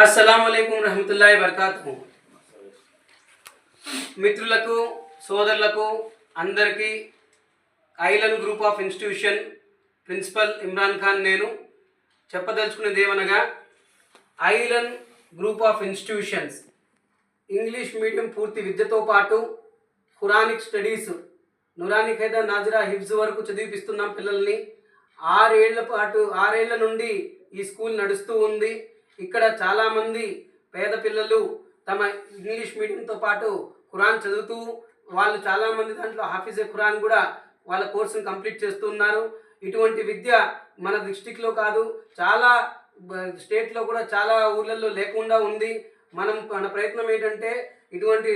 అస్సలం అయికం రహమతుల్లాhi వరకాతు మిత్రులకు సోదరులకు అందరికీ Ailan group of institution principal Imran Khan నేను చెప్పదలుచుకునేది ఏమనగా Ailan group of institutions English medium పూర్తి విద్యతో పాటు ఖురానిక్ స్టడీస్ నురాని ఖైదా నాజరా హిబ్స్ వరకు చదివిపిస్తున్నాం పిల్లల్ని. ఆరేళ్ళ పాటు ఆరేళ్ళ నుండి ఈ స్కూల్ నడుస్తూ ఉంది. ఇక్కడ చాలామంది పేద పిల్లలు తమ ఇంగ్లీష్ మీడియంతో పాటు ఖురాన్ చదువుతూ వాళ్ళు చాలామంది దాంట్లో హాఫీజే ఖురాన్ కూడా వాళ్ళ కోర్సును కంప్లీట్ చేస్తున్నారు ఇటువంటి విద్య మన డిస్టిక్లో కాదు చాలా స్టేట్లో కూడా చాలా ఊర్లలో లేకుండా ఉంది. మనం మన ప్రయత్నం ఏంటంటే ఇటువంటి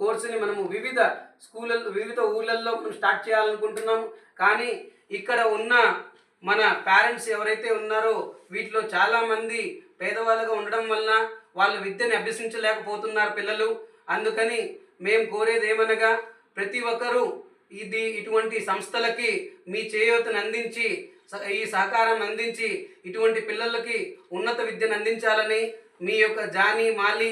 కోర్సుని మనము వివిధ స్కూళ్ళల్లో వివిధ ఊళ్ళల్లో మనం స్టార్ట్ చేయాలనుకుంటున్నాం కానీ ఇక్కడ ఉన్న మన పేరెంట్స్ ఎవరైతే ఉన్నారో వీటిలో చాలామంది పేదవాళ్ళుగా ఉండడం వలన వాళ్ళు విద్యను అభ్యసించలేకపోతున్నారు పిల్లలు. అందుకని మేము కోరేది ఏమనగా ప్రతి ఒక్కరూ ఇది ఇటువంటి సంస్థలకి మీ చేయూతను అందించి స- ఈ సహకారం అందించి ఇటువంటి పిల్లలకి ఉన్నత విద్యను అందించాలని మీ యొక్క జానీ మాలి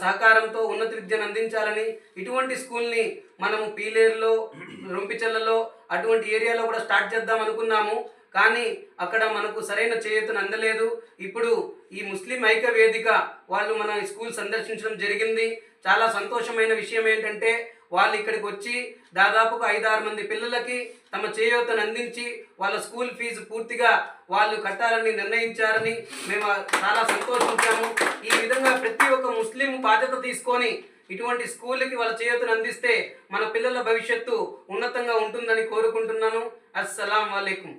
సహకారంతో ఉన్నత విద్యను అందించాలని ఇటువంటి స్కూల్ని మనము పీలేరులో రొంపిచెల్లలో అటువంటి ఏరియాలో కూడా స్టార్ట్ చేద్దాం అనుకున్నాము. కానీ అక్కడ మనకు సరైన చేయూతను అందలేదు. ఇప్పుడు ఈ ముస్లిం ఐక్య వేదిక వాళ్ళు మన స్కూల్ సందర్శించడం జరిగింది. చాలా సంతోషమైన విషయం ఏంటంటే వాళ్ళు ఇక్కడికి వచ్చి దాదాపుగా ఐదారు మంది పిల్లలకి తమ చేయూతను అందించి వాళ్ళ స్కూల్ ఫీజు పూర్తిగా వాళ్ళు కట్టాలని నిర్ణయించారని మేము చాలా సంతోషించాము. ఈ విధంగా ప్రతి ఒక్క ముస్లిం బాధ్యత తీసుకొని ఇటువంటి స్కూల్కి వాళ్ళ చేయూతను అందిస్తే మన పిల్లల భవిష్యత్తు ఉన్నతంగా ఉంటుందని కోరుకుంటున్నాను. అస్సలం వాలేకుం.